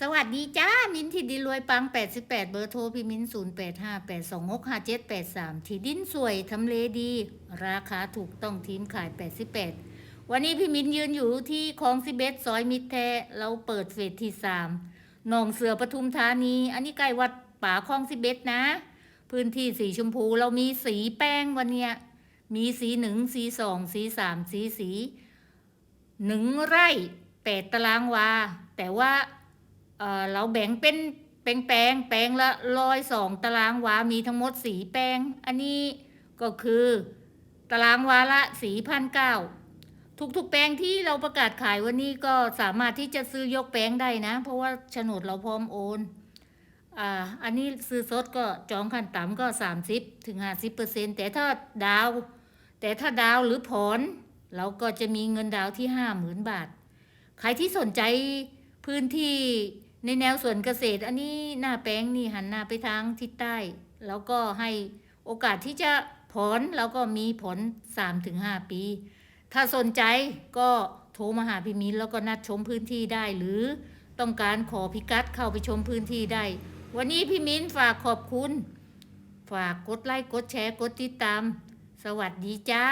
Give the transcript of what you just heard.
สวัสดีจ้า มินที่ดินรวยปัง 88 เบอร์โทรพี่มิน 0858265783 ที่ดินสวยทำเลดี ราคาถูกต้องทีมขาย 88 วันนี้พี่มินยืนอยู่ที่คลองสิเบตซอยมิตรแท้ เราเปิดเฟสที่ 3 หนองเสือปทุมธานี อันนี้ใกล้วัดป่าคลองสิเบตนะ พื้นที่สีชมพูเรามีสีแป้งวันเนี้ย มีสีหนึ่งสีสองสีสามสีสีหนึ่งไร่แปดตารางวา แต่ว่า เราแบ่งเป็นแปลงแปลงแปลงละร้อยสองตารางวา มีทั้งหมดสีแปลง อันนี้ก็คือ ตารางวาละสีพันเก้าทุกๆแปลงที่เราประกาศขายวันนี้ก็สามารถที่จะซื้อยกแปลงได้นะ เพราะว่าโฉนดเราพร้อมโอนอ่าอันนี้ซื้อสดก็จองขั้นต่ำก็สามสิบถึงห้าสิบเปอร์เซ็นแต่ถ้าดาว แต่ถ้าดาวหรือผ่อนเราก็จะมีเงินดาวที่ห้าหมื่นบาท ใครที่สนใจพื้นที่ ในแนวสวนเกษตร อันนี้หน้าแปลงนี่หันหน้าไปทางทิศใต้ แล้วก็ให้โอกาสที่จะผ่อนแล้วก็มีผล 3-5ถึงปี ถ้าสนใจก็โทรมาหาพี่มิ้นแล้วก็นัดชมพื้นที่ได้หรือต้องการขอพิกัดเข้าไปชมพื้นที่ได้ วันนี้พี่มิ้นฝากขอบคุณ ฝากกดไลค์กดแชร์กดติดตาม สวัสดีจ้า